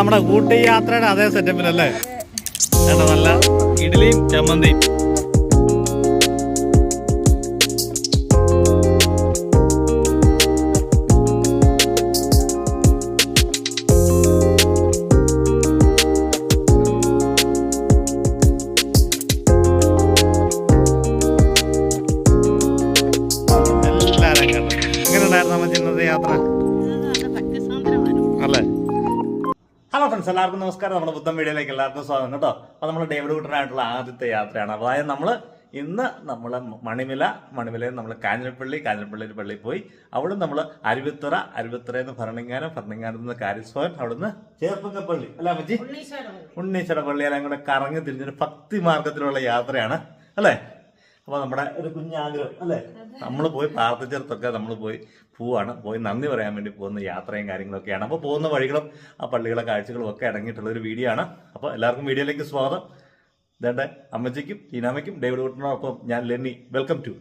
നമ്മുടെ ഊട്ടി യാത്രയുടെ അതേ സെറ്റപ്പിലല്ലേ നല്ല ഇഡ്ഡലിയും ചമ്മന്തിയും. ഹലോ ഫ്രണ്ട്സ് എല്ലാവർക്കും നമസ്കാരം. നമ്മുടെ ബുദ്ധം വീഡിയോയിലേക്ക് എല്ലാവർക്കും സ്വാഗതം. കേട്ടോ. അപ്പോൾ നമ്മൾ ഡേവിഡ് കുട്ടനായിട്ടുള്ള ആദ്യത്തെ യാത്രയാണ്. അതായത് നമ്മൾ ഇന്ന് നമ്മൾ മണിമല മണിമലയിൽ നമ്മൾ കാഞ്ഞിരപ്പള്ളി കാഞ്ഞിരപ്പള്ളിയിൽ പള്ളിയിൽ പോയി. അവിടെ നമ്മൾ അരുവിത്തറ അരുവിത്തറയിൽ നിന്ന് ഭരണങ്ങാനം ഭരണങ്ങാനത്ത് നിന്ന് കാരിസ്ഭവൻ അവിടുന്ന് ചേർപ്പക്കപ്പള്ളി അല്ല അമ്മച്ചി ഉണ്ണീശ്വര പള്ളി. എല്ലാം കൂടെ കറങ്ങി തിരിഞ്ഞൊരു ഭക്തി മാർഗത്തിലുള്ള യാത്രയാണ്. അല്ലേ? അപ്പോൾ നമ്മുടെ ഒരു കുഞ്ഞാഗ്രഹം അല്ലേ? നമ്മൾ പോയി പ്രാർത്ഥിച്ചിടത്തൊക്കെ നമ്മൾ പോയി പോവാണ്. പോയി നന്ദി പറയാൻ വേണ്ടി പോകുന്ന യാത്രയും കാര്യങ്ങളൊക്കെയാണ്. അപ്പോൾ പോകുന്ന വഴികളും ആ പള്ളികളെ കാഴ്ചകളും ഒക്കെ അടങ്ങിയിട്ടുള്ള ഒരു വീഡിയോ ആണ്. അപ്പോൾ എല്ലാവർക്കും വീഡിയോയിലേക്ക് സ്വാഗതം. ഇതേണ്ട അമ്മച്ചിക്കും ഈനാമയ്ക്കും ഡേവിഡ് കുട്ടനോടൊപ്പം ഞാൻ ലെന്നി. വെൽക്കം ടു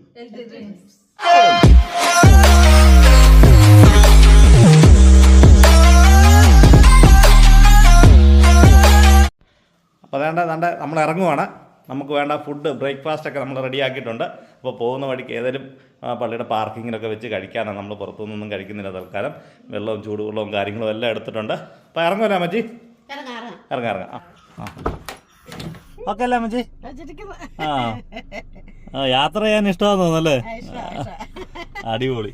അപ്പോൾ അതേണ്ട അതേണ്ട നമ്മൾ ഇറങ്ങുവാണ്. നമുക്ക് വേണ്ട ഫുഡ് ബ്രേക്ക്ഫാസ്റ്റ് ഒക്കെ നമ്മൾ റെഡിയാക്കിയിട്ടുണ്ട് അപ്പോൾ പോകുന്ന വഴിക്ക് ഏതെങ്കിലും പള്ളിയുടെ പാർക്കിങ്ങിലൊക്കെ വെച്ച് കഴിക്കാനാണ് നമ്മൾ പുറത്തുനിന്നൊന്നും കഴിക്കുന്നില്ല തൽക്കാലം. വെള്ളവും ചൂടുവെള്ളവും കാര്യങ്ങളും എല്ലാം എടുത്തിട്ടുണ്ട്. അപ്പോൾ ഇറങ്ങുമല്ലോ അമ്മച്ചി? ഇറങ്ങാം ഇറങ്ങാം. ആ. ഓക്കെ അല്ലേ അമ്മച്ചി? ആ. ആ യാത്ര ചെയ്യാൻ ഇഷ്ടമാണെന്ന് തോന്നുന്നല്ലേ അടിപൊളി.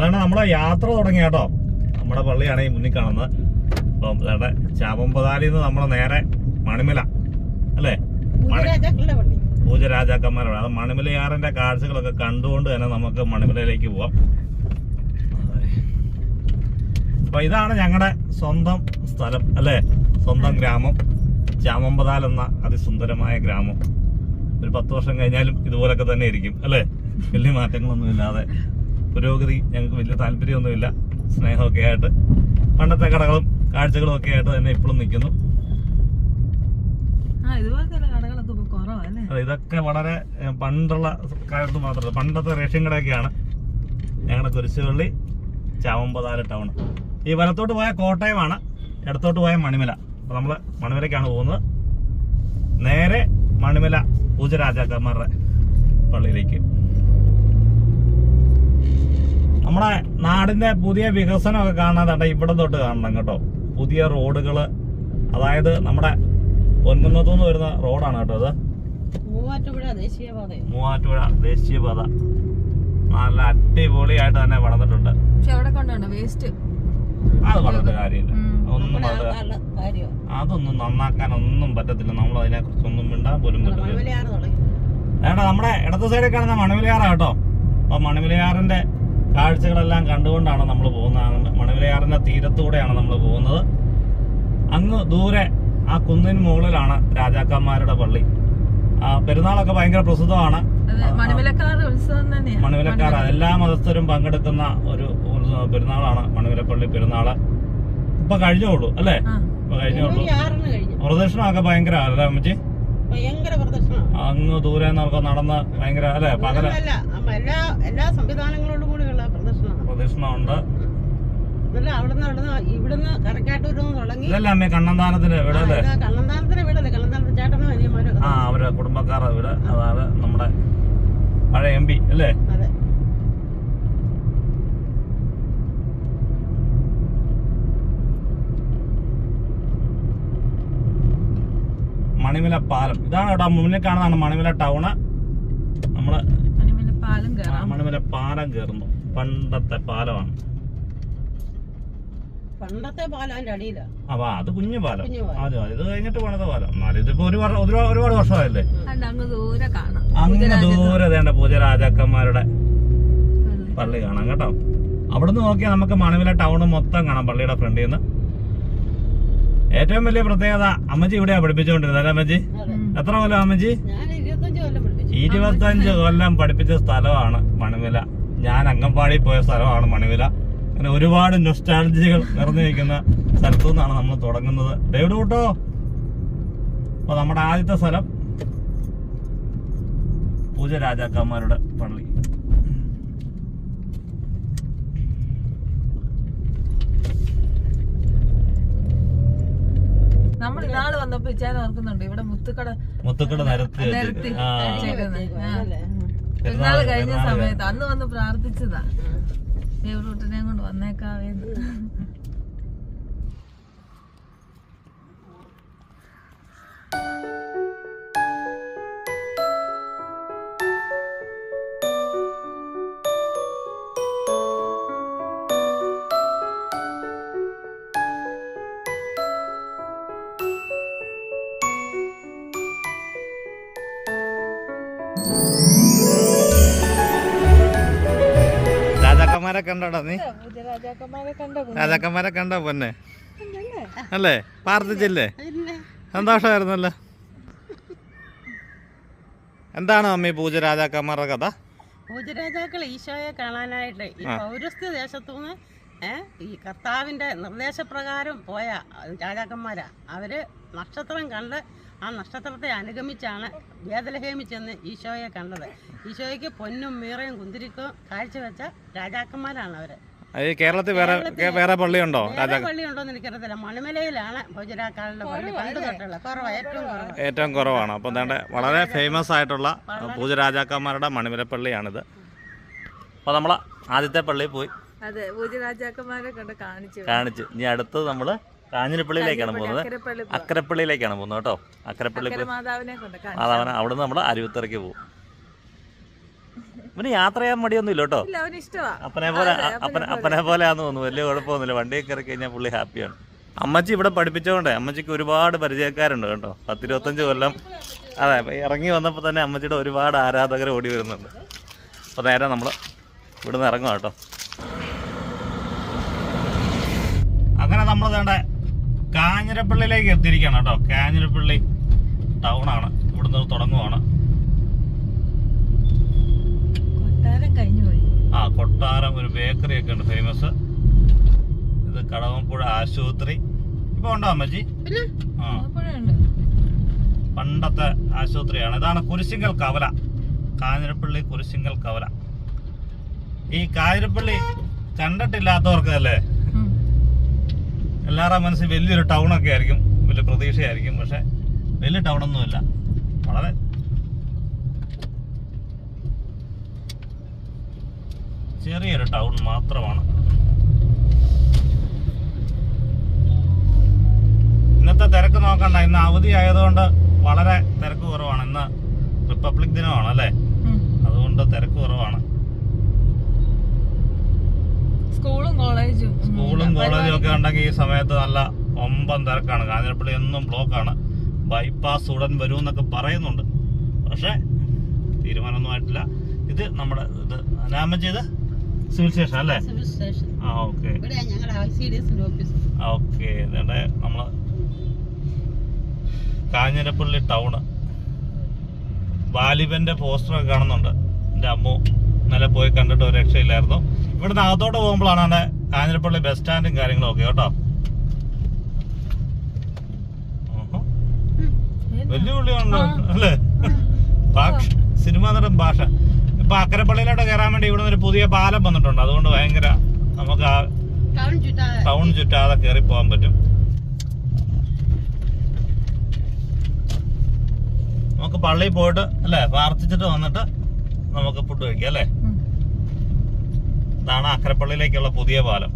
അതാണ് നമ്മളെ യാത്ര തുടങ്ങി കേട്ടോ. നമ്മുടെ പള്ളിയാണ് ഈ മുന്നിൽ കാണുന്നത്. അപ്പം അതാണ്ട് ചാമ്പമ്പതാലിൽ നിന്ന് നമ്മളെ നേരെ മണിമല അല്ലേ? പൂജ പൂജരാജാക്കന്മാരോട് അത് മണിമലയാറിന്റെ കാഴ്ചകളൊക്കെ കണ്ടുകൊണ്ട് തന്നെ നമുക്ക് മണിമലയിലേക്ക് പോവാം. അപ്പൊ ഇതാണ് ഞങ്ങളുടെ സ്വന്തം സ്ഥലം അല്ലേ? സ്വന്തം ഗ്രാമം. ചാമമ്പതാൽ എന്ന അതിസുന്ദരമായ ഗ്രാമം. ഒരു പത്ത് വർഷം കഴിഞ്ഞാലും ഇതുപോലൊക്കെ തന്നെ ഇരിക്കും അല്ലേ? വലിയ മാറ്റങ്ങളൊന്നും ഇല്ലാതെ പുരോഗതി ഞങ്ങൾക്ക് വലിയ താല്പര്യമൊന്നുമില്ല. സ്നേഹമൊക്കെ ആയിട്ട്. പണ്ടത്തെ കടകളും കാഴ്ചകളും ഒക്കെ ആയിട്ട് തന്നെ ഇപ്പോഴും നിൽക്കുന്നു. അതെ, ഇതൊക്കെ വളരെ പണ്ടുള്ള കാലത്ത് മാത്രമല്ല പണ്ടത്തെ റേഷൻ കടയൊക്കെയാണ് ഞങ്ങളുടെ കുരിശുപള്ളി ചാവമ്പതാല ടൗൺ. ഈ വലത്തോട്ട് പോയ കോട്ടയമാണ് ഇടത്തോട്ട് പോയ മണിമല. അപ്പൊ നമ്മൾ മണിമലയ്ക്കാണ് പോകുന്നത്. നേരെ മണിമല പൂജരാജാക്കന്മാരുടെ പള്ളിയിലേക്ക്. നമ്മുടെ നാടിന്റെ പുതിയ വികസനമൊക്കെ കാണാതെ ഇവിടെ തൊട്ട് കാണണം കേട്ടോ. പുതിയ റോഡുകൾ അതായത് നമ്മുടെ പൊൻകുന്നത്തുനിന്ന് വരുന്ന റോഡാണ് കേട്ടോ അത് മൂവാറ്റുപുഴ ദേശീയപാത നല്ല അടിപൊളിയായിട്ട് തന്നെ വളർന്നിട്ടുണ്ട്. അത് പറഞ്ഞിട്ട് കാര്യമില്ല. ഒന്നും അതൊന്നും നന്നാക്കാൻ ഒന്നും പറ്റത്തില്ല. നമ്മൾ അതിനെ കുറിച്ചൊന്നും മിണ്ടാൻ പോലും പറ്റത്തില്ല. ഏട്ടാ നമ്മുടെ ഇടത്ത സൈഡിൽ കാണുന്ന മണിമലയാറാ കേട്ടോ. അപ്പൊ മണിമലയാറിന്റെ കാഴ്ചകളെല്ലാം കണ്ടുകൊണ്ടാണ് നമ്മൾ പോകുന്നത്. മണവിലയാറിന്റെ തീരത്തൂടെയാണ് നമ്മൾ പോകുന്നത്. അങ്ങ് ദൂരെ ആ കുന്നിന് മുകളിലാണ് രാജാക്കന്മാരുടെ പള്ളി. ആ പെരുന്നാളൊക്കെ ഭയങ്കര പ്രസിദ്ധമാണ്. മണവിലക്കാർ എല്ലാ മതസ്ഥരും പങ്കെടുക്കുന്ന ഒരു പെരുന്നാളാണ് മണവിലപ്പള്ളി പെരുന്നാൾ. ഇപ്പൊ കഴിഞ്ഞോളൂ അല്ലേ. കഴിഞ്ഞോളൂ പ്രദക്ഷിണമൊക്കെ ഭയങ്കര അല്ലേ അമ്മച്ചി? അങ്ങ് ദൂരെ നടന്ന് ഭയങ്കര അല്ലേ? പകല അല്ല എല്ലാ എല്ലാ സംവിധാനങ്ങളോടും പ്രദക്ഷിണമുണ്ട് ഇതല്ല അമ്മേ കണ്ണന്താനത്തിന്റെ വീട് അല്ലേ? ആ അവരെ കുടുംബക്കാരുടെ വീട്. അതായത് നമ്മുടെ പഴയ എം പി അല്ലേ? അതെ. മണിമല പാലം. ഇതാണ് കേട്ടോ മുന്നിൽ കാണുന്നതാണ് മണിമല ടൗണ്. നമ്മൾ മണിമല പാലം കേറുന്നു കയറാം മണിമല പാലം കയറുന്നു പണ്ടത്തെ പാലമാണ്. പണ്ടത്തെ പാലം അതിന്റെ അടിയിലാ. അപ്പൊ അത് കുഞ്ഞു പാലം. അതെ ഇത് കഴിഞ്ഞിട്ട് പണിത പാലം. എന്നാലും ഇതിപ്പോ ഒരു ഒരുപാട് ഒരുപാട് വർഷമായല്ലേ? ദൂരെ കാണാം. അങ്ങനെ ദൂരെ വേണ്ട പൂജരാജാക്കന്മാരുടെ പള്ളി കാണാം കേട്ടോ. അവിടുന്ന് നോക്കിയാൽ നമുക്ക് മണവില ടൗൺ മൊത്തം കാണാം പള്ളിയുടെ ഫ്രണ്ടിൽ നിന്ന്. ഏറ്റവും വലിയ പ്രത്യേകത അമ്മജി ഇവിടെയാ പഠിപ്പിച്ചുകൊണ്ടിരുന്നത് അല്ലേ അമ്മജി എത്ര കൊല്ലം അമ്മജി ഇരുപത്തഞ്ച് കൊല്ലം പഠിപ്പിച്ച സ്ഥലമാണ് മണിവില. ഞാൻ അംഗൻവാടി പോയ സ്ഥലമാണ് മണിവില. അങ്ങനെ ഒരുപാട് നൊസ്റ്റാളജികൾ നിറഞ്ഞു നിൽക്കുന്ന സ്ഥലത്തു നിന്നാണ് നമ്മൾ തുടങ്ങുന്നത്. ഡേവിഡ് കൂട്ടോ. അപ്പൊ നമ്മുടെ ആദ്യത്തെ സ്ഥലം പൂജ രാജാക്കന്മാരുടെ പള്ളി. നമ്മൾ ഇന്നാൾ വന്നപ്പോ ഇച്ചാൻ ഓർക്കുന്നുണ്ട്. ഇവിടെ മുത്തുക്കട മുത്തുക്കട നിരത്തി പെരുന്നാൾ കഴിഞ്ഞ സമയത്ത് അന്ന് വന്ന് പ്രാർത്ഥിച്ചതാ. ദേവറൂട്ടിനെ കൊണ്ട് വന്നേക്കാവേന്ന് കണ്ടോടാ നീ? രാജാക്കന്മാരെ കണ്ട പൊന്നെ? അല്ലേ? പ്രാർത്ഥിച്ചില്ലേ സന്തോഷമായിരുന്നല്ലോ. എന്താണ് അമ്മി പൂജ രാജാക്കന്മാരുടെ കഥ? പൂജരാജാക്കൾ ഈശോയെ കാണാനായിട്ട് ഈ പൗരസ്ത്യ ദേശത്തുനിന്ന് ഈ കർത്താവിന്റെ നിർദ്ദേശപ്രകാരം പോയ രാജാക്കന്മാരാ. അവർ നക്ഷത്രം കണ്ട് ആ നക്ഷത്രത്തെ അനുഗമിച്ചാണ് വേദലഹേമി ചെന്ന് ഈശോയെ കണ്ടത്. ഈശോയ്ക്ക് പൊന്നും മീറയും കുന്തിരിക്കും കാഴ്ചവെച്ച രാജാക്കന്മാരാണ് അവർ. കേരളത്തിൽ വേറെ വേറെ പള്ളിയുണ്ടോ? പള്ളിയുണ്ടോന്ന് എനിക്കറിയത്തില്ല. മണിമലയിലാണ് പൂജരാക്കാരുടെ പള്ളി. പണ്ട് തൊട്ടുള്ള കുറവ് ഏറ്റവും കുറവ് ഏറ്റവും കുറവാണ്. അപ്പം എന്താണ്ട് വളരെ ഫേമസ് ആയിട്ടുള്ള ഭൂജരാജാക്കന്മാരുടെ മണിമല പള്ളിയാണിത്. അപ്പോൾ നമ്മൾ ആദ്യത്തെ പള്ളിയിൽ പോയി അതെ ഭൂജരാജാക്കന്മാരെ കണ്ട് കാണിച്ചു. കാണിച്ചു. ഇനി അടുത്തത് നമ്മൾ കാഞ്ഞിരപ്പള്ളിയിലേക്കാണ് പോകുന്നത്. അക്കരപ്പള്ളി അക്കരപ്പള്ളിയിലേക്കാണ് പോകുന്നത് കേട്ടോ. അക്കരപ്പള്ളി അക്കര അവിടെ നിന്ന് മാതാവന നമ്മൾ അരുവിത്തറയ്ക്ക് പോകും ഇവന് യാത്ര ചെയ്യാൻ മടിയൊന്നും ഇല്ല കേട്ടോ അപ്പനെ പോലെ അപ്പനെ അപ്പനെ പോലെ. ആണെന്ന് തോന്നുന്നു. വലിയ കുഴപ്പമൊന്നുമില്ല. വണ്ടിയൊക്കെ കയറി കഴിഞ്ഞാൽ പുള്ളി ഹാപ്പിയാണ്. അമ്മച്ചി ഇവിടെ പഠിപ്പിച്ചോണ്ടേ. അമ്മച്ചിക്ക് ഒരുപാട് പരിചയക്കാരുണ്ട് കേട്ടോ. പത്തിരുപത്തഞ്ച് കൊല്ലം. അതെ ഇറങ്ങി വന്നപ്പോൾ തന്നെ അമ്മച്ചിയുടെ ഒരുപാട് ആരാധകർ ഓടി വരുന്നുണ്ട്. അപ്പോൾ നേരെ നമ്മൾ ഇവിടുന്ന് ഇറങ്ങും കേട്ടോ. അങ്ങനെ നമ്മൾ വേണ്ട കാഞ്ഞിരപ്പള്ളിയിലേക്ക് എത്തിയിരിക്കുകയാണ് കേട്ടോ. കാഞ്ഞിരപ്പള്ളി ടൗൺ ആണ്. ഇവിടുന്ന് തുടങ്ങുവാണ്. ആ കൊട്ടാരം ഒരു ബേക്കറി ഒക്കെ ഉണ്ട് ഫേമസ് ഇത് കടവമ്പുഴ ആശുപത്രി. ഇപ്പൊ ഉണ്ടോ അമ്മച്ചി? ആ. പണ്ടത്തെ ആശുപത്രിയാണ്. ഇതാണ് കുരിശിങ്കൽ കവല. കാഞ്ഞിരപ്പള്ളി കുരിശിങ്കൽ കവല. ഈ കാഞ്ഞിരപ്പള്ളി കണ്ടിട്ടില്ലാത്തവർക്ക് അല്ലേ എല്ലാവരുടെ മനസ്സിൽ വലിയൊരു ടൗൺ ഒക്കെ ആയിരിക്കും വലിയ പ്രതീക്ഷയായിരിക്കും പക്ഷെ വലിയ ടൗൺ ഒന്നുമില്ല വളരെ ചെറിയൊരു ടൗൺ മാത്രമാണ്. ഇന്നത്തെ തിരക്ക് നോക്കണ്ട. ഇന്ന് അവധി ആയതുകൊണ്ട് വളരെ തിരക്ക് കുറവാണ്. ഇന്ന് റിപ്പബ്ലിക് ദിനമാണ് അല്ലേ അതുകൊണ്ട് തിരക്ക് കുറവാണ്. സ്കൂളും കോളേജും. സ്കൂളും കോളേജും ഒക്കെ ഉണ്ടെങ്കിൽ ഈ സമയത്ത് നല്ല ഒമ്പൻ തിരക്കാണ്. കാഞ്ഞിരപ്പള്ളി എന്നും ബ്ലോക്കാണ് ബൈപ്പാസ് ഉടൻ വരും എന്നൊക്കെ പറയുന്നുണ്ട്. പക്ഷേ തീരുമാനമൊന്നും ആയിട്ടില്ല. ഇത് നമ്മുടെ ഇത് അനാമ ചെയ്ത് സിവിൽ സ്റ്റേഷൻ അല്ലേ? ആ ഓക്കെ. ഓക്കെ. നമ്മൾ കാഞ്ഞിരപ്പള്ളി ടൗണ്. വാലിബന്റെ പോസ്റ്ററൊക്കെ കാണുന്നുണ്ട്. എന്റെ അമ്മു ഇന്നലെ പോയി കണ്ടിട്ട് ഒരു രക്ഷയില്ലായിരുന്നു. ഇവിടുന്ന് അകത്തോട്ട് പോകുമ്പോഴാണ് അവിടെ കാഞ്ഞിരപ്പള്ളി ബസ് സ്റ്റാൻഡും കാര്യങ്ങളും ഒക്കെ കേട്ടോ. വലിയ പുള്ളിയുണ്ട് അല്ലേ? ഭാഷ സിനിമ നടൻ ഭാഷ. ഇപ്പൊ അക്കരപ്പള്ളിയിലോട്ട് കയറാൻ വേണ്ടി ഇവിടെ ഒരു പുതിയ പാലം വന്നിട്ടുണ്ട്. അതുകൊണ്ട് ഭയങ്കര നമുക്ക് ആ ടൗൺ ചുറ്റാതെ. കയറി പോകാൻ പറ്റും. നമുക്ക് പള്ളിയിൽ പോയിട്ട് അല്ലേ പ്രാർത്ഥിച്ചിട്ട് വന്നിട്ട് നമുക്ക് ഫുഡ് കഴിക്കാം അല്ലേ? ഇതാണ് അക്കരപ്പള്ളിയിലേക്കുള്ള പുതിയ പാലം.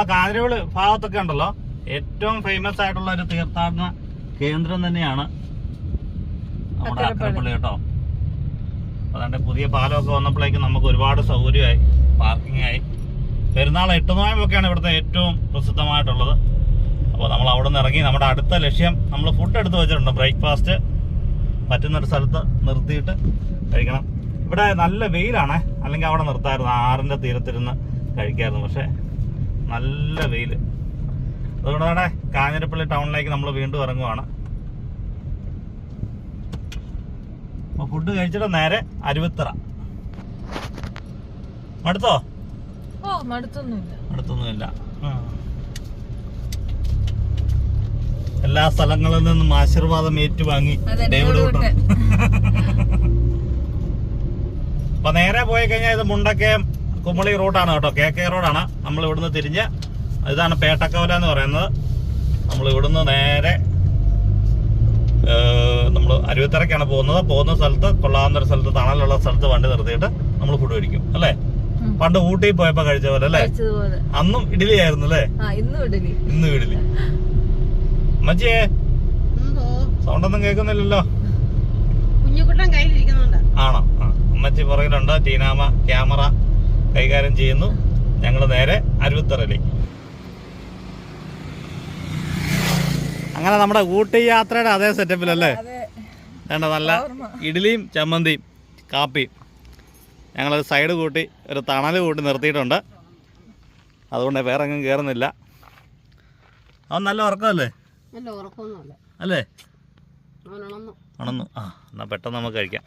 നമ്മുടെ കാഞ്ഞിരവിൾ ഭാഗത്തൊക്കെ ഉണ്ടല്ലോ. ഏറ്റവും ഫേമസ് ആയിട്ടുള്ള ഒരു തീർത്ഥാടന കേന്ദ്രം തന്നെയാണ് നമ്മുടെ അക്കരപ്പള്ളി. കേട്ടോ. അതുകൊണ്ട് പുതിയ പാലമൊക്കെ വന്നപ്പോഴേക്കും നമുക്ക് ഒരുപാട് സൗകര്യമായി പാർക്കിംഗ് ആയി പെരുന്നാൾ എട്ടുനോയമ്പൊക്കെയാണ് ഇവിടുത്തെ ഏറ്റവും പ്രസിദ്ധമായിട്ടുള്ളത്. അപ്പോൾ നമ്മൾ അവിടെ നിന്ന് ഇറങ്ങി നമ്മുടെ അടുത്ത ലക്ഷ്യം നമ്മൾ ഫുഡ് എടുത്ത് വെച്ചിട്ടുണ്ട്. ബ്രേക്ക്ഫാസ്റ്റ് പറ്റുന്നൊരു സ്ഥലത്ത് നിർത്തിയിട്ട് കഴിക്കണം. ഇവിടെ നല്ല വെയിലാണ്. അല്ലെങ്കിൽ അവിടെ നിർത്തായിരുന്നു. ആറിന്റെ തീരത്തിരുന്ന് കഴിക്കായിരുന്നു. പക്ഷെ നല്ല വെയിൽ അതുകൊണ്ട് തന്നെ കാഞ്ഞിരപ്പള്ളി ടൗണിലേക്ക് നമ്മൾ വീണ്ടും ഇറങ്ങുവാണ്. അപ്പൊ ഫുഡ് കഴിച്ചിട്ട് നേരെ അരുവിത്തറ. മടുത്തോ? മടുത്തൊന്നുമില്ല. എല്ലാ സ്ഥലങ്ങളിൽ നിന്നും ആശീർവാദം ഏറ്റുവാങ്ങി ഡേവിഡ് അപ്പൊ നേരെ പോയി കഴിഞ്ഞാൽ ഇത് മുണ്ടക്കയം കുമളി റൂട്ടാണ് കേട്ടോ. കെ കെ റോഡാണ്. നമ്മൾ ഇവിടുന്ന് തിരിഞ്ഞ് ഇതാണ് പേട്ടക്കവല എന്ന് പറയുന്നത്. നമ്മൾ ഇവിടുന്ന് നേരെ നമ്മൾ അരുവിത്തറയ്ക്കാണ് പോകുന്നത്. പോകുന്ന സ്ഥലത്ത് കൊള്ളാവുന്ന സ്ഥലത്ത് തണലുള്ള സ്ഥലത്ത് വണ്ടി നിർത്തിയിട്ട് നമ്മൾ ഫുഡ് കഴിക്കും. അല്ലേ? പണ്ട് ഊട്ടി പോയപ്പോ കഴിച്ച പോലെ അല്ലേ? അന്നും ഇഡലി ആയിരുന്നു അല്ലേ? ആ ഇന്നും ഇഡലി ഇന്നും സൗണ്ട് ഒന്നും സൗണ്ടൊന്നും കേൾക്കുന്നില്ലല്ലോ. ആണോ? ആ അമ്മച്ചി പുറകിലുണ്ട്. ടീനാമ ക്യാമറ. കൈകാര്യം ചെയ്യുന്നു. ഞങ്ങൾ നേരെ അരുവിത്തറയിലേക്ക്. അങ്ങനെ നമ്മുടെ ഊട്ടി യാത്രയുടെ അതേ സെറ്റപ്പിലല്ലേ? അതെ. വേണ്ട നല്ല ഇഡ്ഡലിയും ചമ്മന്തിയും കാപ്പിയും. ഞങ്ങൾ സൈഡ് കൂട്ടി ഒരു തണൽ കൂട്ടി നിർത്തിയിട്ടുണ്ട്. അതുകൊണ്ട് വേറെ എങ്ങും കയറുന്നില്ല അവൻ നല്ല ഉറക്കമല്ലേ? അല്ലേ? ഉണന്നു ആ എന്നാൽ പെട്ടെന്ന് നമുക്ക് കഴിക്കാം.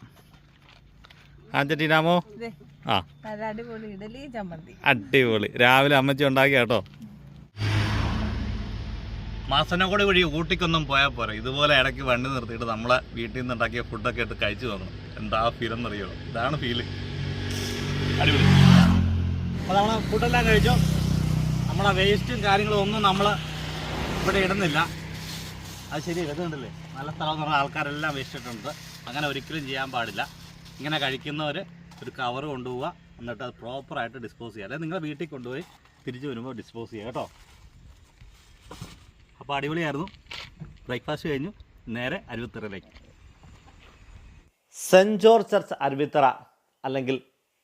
ആ ഇതേ ആ. അടിപൊളി ഇഡലി ചമ്മന്തി. അടിപൊളി. രാവിലെ അമ്മച്ചി ഉണ്ടാക്കിയ കേട്ടോ. മാസനകോടി വഴി ഊട്ടിക്കൊന്നും പോയാൽ പോരാ. ഇതുപോലെ ഇടയ്ക്ക് വണ്ടി നിർത്തിയിട്ട് നമ്മളെ വീട്ടിൽ നിന്ന് ഉണ്ടാക്കിയ ഫുഡൊക്കെ ഇട്ട് കഴിച്ചു നോക്കണം എന്താ ഫീൽ എന്നറിയോ? ഇതാണ് ഫീൽ അടിപൊളി. അപ്പോൾ നമ്മൾ ഫുഡെല്ലാം കഴിച്ചു? നമ്മളെ വേസ്റ്റും കാര്യങ്ങളും ഒന്നും നമ്മൾ ഇവിടെ ഇടുന്നില്ല. അത് ശരി ഇടുന്നുണ്ടല്ലേ നല്ല സ്ഥലം ആൾക്കാരെല്ലാം വേസ്റ്റ് ഇട്ടിട്ടുണ്ട്. അങ്ങനെ ഒരിക്കലും ചെയ്യാൻ പാടില്ല. ഇങ്ങനെ കഴിക്കുന്നവർ ഒരു കവർ കൊണ്ടുപോവുക. എന്നിട്ട് അത് പ്രോപ്പറായിട്ട് ഡിസ്പോസ് ചെയ്യുക. അല്ലെങ്കിൽ നിങ്ങളുടെ വീട്ടിൽ കൊണ്ടുപോയി തിരിച്ചു വരുമ്പോൾ ഡിസ്പോസ് ചെയ്യുക കേട്ടോ. അപ്പോൾ അടിപൊളിയായിരുന്നു. ബ്രേക്ക്ഫാസ്റ്റ് കഴിഞ്ഞു. നേരെ അരുവിത്തറയിലേക്ക്. സെന്റ് ജോർജ് ചർച്ച് അരുവിത്തറ അല്ലെങ്കിൽ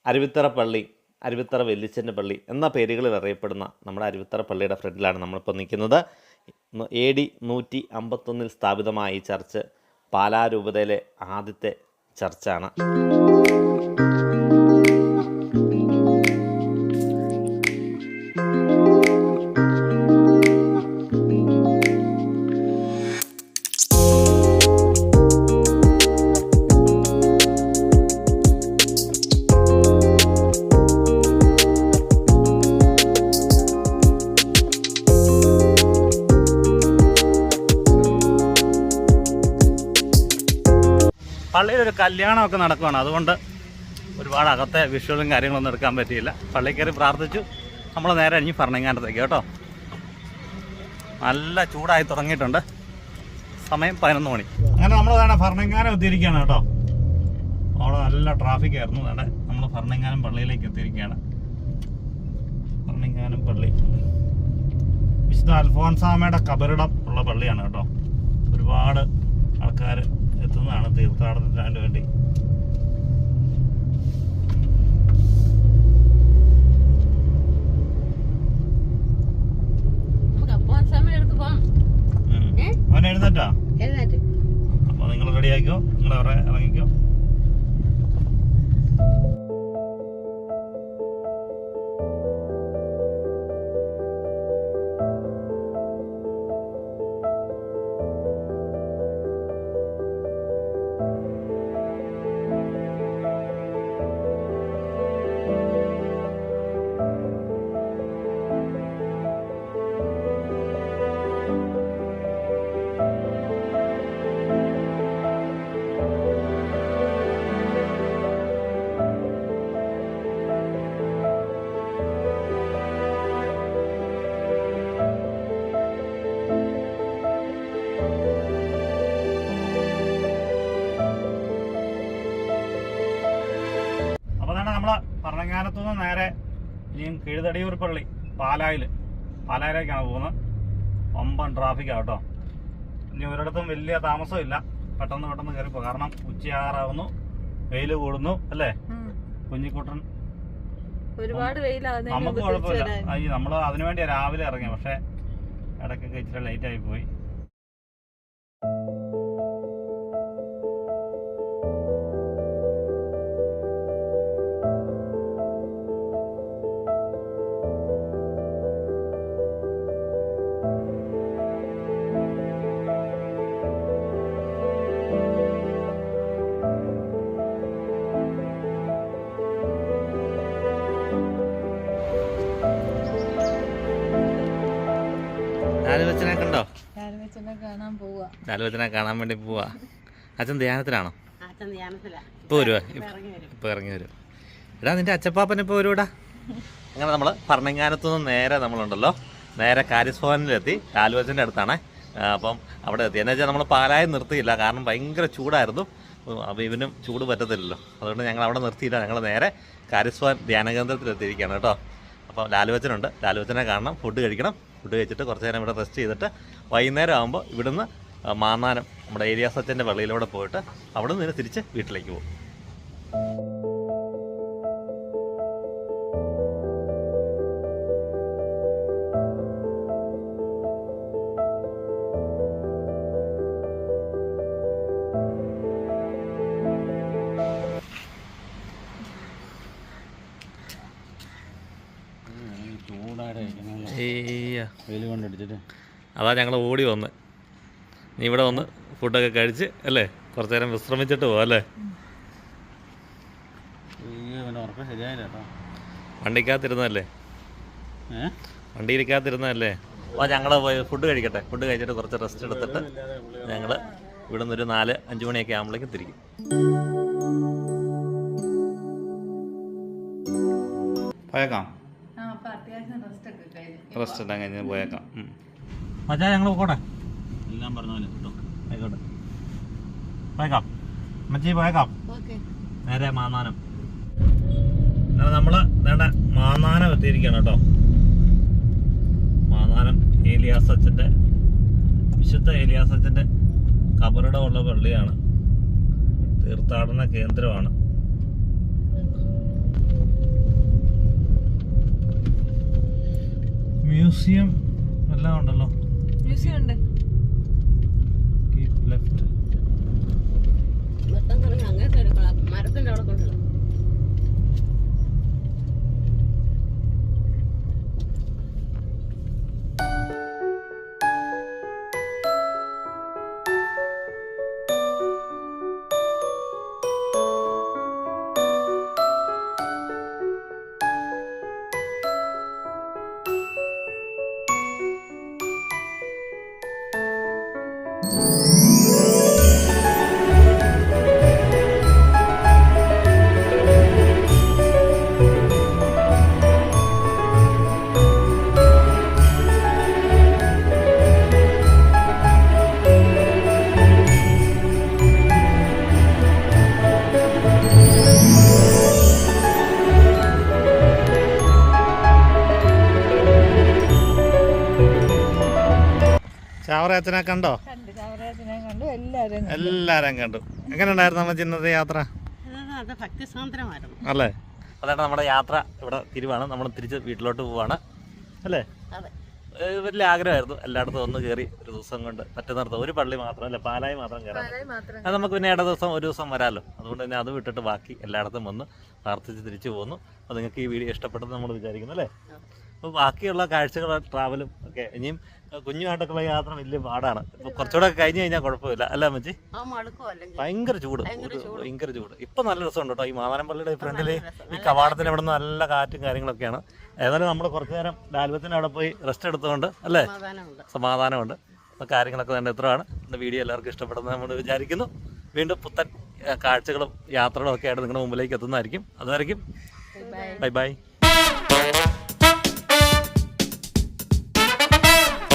അരുവിത്തറ പള്ളി അരുവിത്തറ വെല്ലിച്ചന്റെ പള്ളി എന്ന പേരുകളിൽ അറിയപ്പെടുന്ന നമ്മുടെ അരുവിത്തറ പള്ളിയുടെ ഫ്രണ്ടിലാണ് നമ്മളിപ്പോൾ നിൽക്കുന്നത്. എ ഡി നൂറ്റി അമ്പത്തൊന്നിൽ സ്ഥാപിതമായ ഈ ചർച്ച് പാലാരൂപതയിലെ ആദ്യത്തെ ചർച്ചാണ്. കല്യാണമൊക്കെ നടക്കുകയാണ് അതുകൊണ്ട് ഒരുപാട് അകത്തെ വിഷ്വലും കാര്യങ്ങളൊന്നും എടുക്കാൻ പറ്റിയില്ല. പള്ളി കയറി പ്രാർത്ഥിച്ചു. നമ്മൾ നേരെ ഇനി ഭരണങ്ങാനത്തേക്ക് കേട്ടോ. നല്ല ചൂടായി തുടങ്ങിയിട്ടുണ്ട്. സമയം പതിനൊന്ന് മണി. അങ്ങനെ നമ്മൾ വേണം ഭരണങ്ങാനം എത്തിയിരിക്കുകയാണ് കേട്ടോ. അവിടെ നല്ല ട്രാഫിക് ആയിരുന്നു. വേണ്ട നമ്മൾ ഭരണങ്ങാനം പള്ളിയിലേക്ക് എത്തിയിരിക്കുകയാണ്. ഭരണങ്ങാനം പള്ളി. വിശുദ്ധ അൽഫോൻസാമയുടെ കബറിടം ഉള്ള പള്ളിയാണ് കേട്ടോ. ഒരുപാട് ആൾക്കാർ എത്തുന്നതാണ് തീർത്ഥാടനത്തിന് വേണ്ടി. അപ്പൊ? അവൻ എഴുന്നേറ്റാ? നിങ്ങൾ റെഡിയാക്കോ നിങ്ങൾ അവിടെ ഇറങ്ങിക്കോ. നമ്മൾ ഭരണങ്ങാനത്തു നിന്ന് നേരെ ഇനിയും കീഴ്തടിയൂർ പള്ളി പാലായിൽ. പാലായിലേക്കാണ് പോകുന്നത്. ഒമ്പൻ ട്രാഫിക്കാണ് കേട്ടോ. ഇനി ഒരിടത്തും വലിയ താമസമില്ല. പെട്ടെന്ന് പെട്ടെന്ന് കയറിപ്പോ കാരണം ഉച്ചയാറാവുന്നു. വെയിൽ കൂടുന്നു അല്ലേ. കുഞ്ഞിക്കുട്ടൻ. ഒരുപാട് നമുക്ക് കുഴപ്പമില്ല. നമ്മൾ അതിനുവേണ്ടി രാവിലെ ഇറങ്ങി പക്ഷെ ഇടയ്ക്കൊക്കെ ഇച്ചിരി ലേറ്റ് ആയി പോയി. ലാലുവച്ചനെ കണ്ടോ? കാരവച്ചനെ കാണാൻ പോവാ. ലാലുവച്ചനെ കാണാൻ വേണ്ടി പോവാ. അച്ഛൻ ധ്യാനത്തിലാണോ? ഇപ്പൊ വരുവാ? ഇപ്പൊ ഇറങ്ങി വരും. എടാ നിന്റെ അച്ഛപ്പാപ്പൻ ഇപ്പൊ വരൂടാ അങ്ങനെ നമ്മൾ ഭരണങ്ങാനത്തു നിന്ന് നേരെ നമ്മളുണ്ടല്ലോ. നേരെ കാര്യസ്ഭവനിലെത്തി ലാലുവച്ചന്റെ ലാലുവച്ചന്റെ അടുത്താണ് അപ്പം അവിടെ എത്തി. എന്നു വെച്ചാൽ നമ്മൾ പാലായി നിർത്തിയില്ല. കാരണം ഭയങ്കര ചൂടായിരുന്നു. അപ്പോൾ ഇവനും ചൂട് പറ്റത്തില്ലല്ലോ. അതുകൊണ്ട് ഞങ്ങൾ അവിടെ നിർത്തിയില്ല. ഞങ്ങൾ നേരെ കാര്യസ്വാൻ ധ്യാനകേന്ദ്രത്തിലെത്തിയിരിക്കുകയാണ് ധ്യാന കേട്ടോ. അപ്പോൾ ലാലുവച്ചനുണ്ട് ലാലുവച്ചനെ കാണണം ഫുഡ് കഴിക്കണം. ഫുഡ് കഴിച്ചിട്ട് കുറച്ച് നേരം ഇവിടെ റെസ്റ്റ് ചെയ്തിട്ട് വൈകുന്നേരം ആകുമ്പോൾ ഇവിടുന്ന് മാന്നാനം നമ്മുടെ ഏരിയ സച്ചന്റെ വെള്ളയിലൂടെ പോയിട്ട് അവിടെ നിന്ന് തിരിച്ച് വീട്ടിലേക്ക് പോകും. അതാ ഞങ്ങൾ ഓടി വന്ന്. നീ ഇവിടെ വന്ന് ഫുഡൊക്കെ കഴിച്ച് അല്ലേ? കുറച്ചു നേരം വിശ്രമിച്ചിട്ട് പോവാം അല്ലേ? വണ്ടിക്കകത്തിരുന്നല്ലേ ഏ? വണ്ടിയിലിക്കകത്തിരുന്നല്ലേ അപ്പോൾ ഞങ്ങൾ പോയി ഫുഡ് കഴിക്കട്ടെ. ഫുഡ് കഴിച്ചിട്ട് കുറച്ച് റെസ്റ്റ് എടുത്തിട്ട് ഞങ്ങൾ ഇവിടെ നിന്നൊരു ഒരു നാല് അഞ്ച് മണിയൊക്കെ ആകുമ്പോഴേക്കും തിരിക്കും. പോയേക്കാം ആ അപ്പൊ അത്യാവശ്യം റെസ്റ്റ് ഒക്കെ കഴിഞ്ഞു റെസ്റ്റ് എല്ലാം കഴിഞ്ഞ് പോയേക്കാം. മച്ചാ ഞങ്ങൾ പോട്ടെ എല്ലാം പറഞ്ഞ പോലെ കേട്ടോ. ആയിക്കോട്ടെ. പോയേക്കാം. മച്ചി പോയേക്കാം. നേരെ മാന്നാനം. നമ്മൾ വേണ്ട മാന്നാനം എത്തിയിരിക്കുകയാണ് കേട്ടോ. മാന്നാനം ഏലിയാസച്ചന്റെ വിശുദ്ധ ഏലിയാസച്ചന്റെ കബറിടമുള്ള പള്ളിയാണ്. തീർത്ഥാടന കേന്ദ്രമാണ്. മ്യൂസിയം എല്ലാം ഉണ്ടല്ലോ. മ്യൂസിയം ഉണ്ട്. കീപ് ലെഫ്റ്റ് മൊത്തം മരത്തിന്റെ അവിടെ കൊണ്ടുള്ള ചാവറ അച്ഛനെ കണ്ടോ കണ്ടു കാവരാജനെ കണ്ടു. എല്ലാരും കണ്ടു. എങ്ങനെ ഉണ്ടായിരുന്നു നമ്മുടെ ഇന്നത്തെ യാത്ര? അല്ലേ? അതാണ് നമ്മുടെ യാത്ര ഇവിടെ തിരുവാണ്. നമ്മൾ തിരിച്ച് വീട്ടിലോട്ട് പോവാണ്. അല്ലേ? വലിയ ആഗ്രഹമായിരുന്നു എല്ലായിടത്തും ഒന്ന് കയറി ഒരു ദിവസം കൊണ്ട് പറ്റുന്നിടത്ത് ഒരു പള്ളി മാത്രം അല്ല പാലായി മാത്രം കയറാം അത് നമുക്ക് പിന്നെ ഇട ദിവസം ഒരു ദിവസം വരാമല്ലോ അതുകൊണ്ട് തന്നെ അത് വിട്ടിട്ട് ബാക്കി എല്ലായിടത്തും വന്ന് പ്രാർത്ഥിച്ച് തിരിച്ചു പോന്നു. അപ്പോൾ നിങ്ങൾക്ക് ഈ വീഡിയോ ഇഷ്ടപ്പെട്ടെന്ന് നമ്മൾ വിചാരിക്കുന്നു അല്ലേ? അപ്പോൾ ബാക്കിയുള്ള കാഴ്ചകൾ ട്രാവലും ഒക്കെ ഇനിയും കുഞ്ഞുമായിട്ടൊക്കെ കുഞ്ഞുമായിട്ടൊക്കെയുള്ള യാത്ര വലിയ പാടാണ്. ഇപ്പൊ കുറച്ചുകൂടെ കഴിഞ്ഞു കഴിഞ്ഞാൽ കുഴപ്പമില്ല. അല്ല അമ്മച്ചി? ഭയങ്കര ചൂട്. ഭയങ്കര ചൂട്. ഇപ്പൊ നല്ല രസമുണ്ട് കേട്ടോ. ഈ മാതാനപ്പള്ളിയുടെ ഫ്രണ്ടിൽ ഈ കവാടത്തിന് ഇവിടെ നല്ല കാറ്റും കാര്യങ്ങളൊക്കെയാണ്. ഏതായാലും നമ്മൾ കുറച്ചു നേരം ലാൽബത്തിന് അവിടെ പോയി റെസ്റ്റ് എടുത്തുകൊണ്ട് അല്ലേ? സമാധാനമുണ്ട്. അപ്പോൾ കാര്യങ്ങളൊക്കെ തന്നെ ഇത്രയാണ് ഇന്ന് വീഡിയോ എല്ലാവർക്കും ഇഷ്ടപ്പെടുന്നത് നമ്മൾ വിചാരിക്കുന്നു. വീണ്ടും പുത്തൻ കാഴ്ചകളും യാത്രകളും ഒക്കെ ആയിട്ട് നിങ്ങളുടെ മുമ്പിലേക്ക് എത്തുന്നതായിരിക്കും. അതുവരെയും ബൈ ബൈ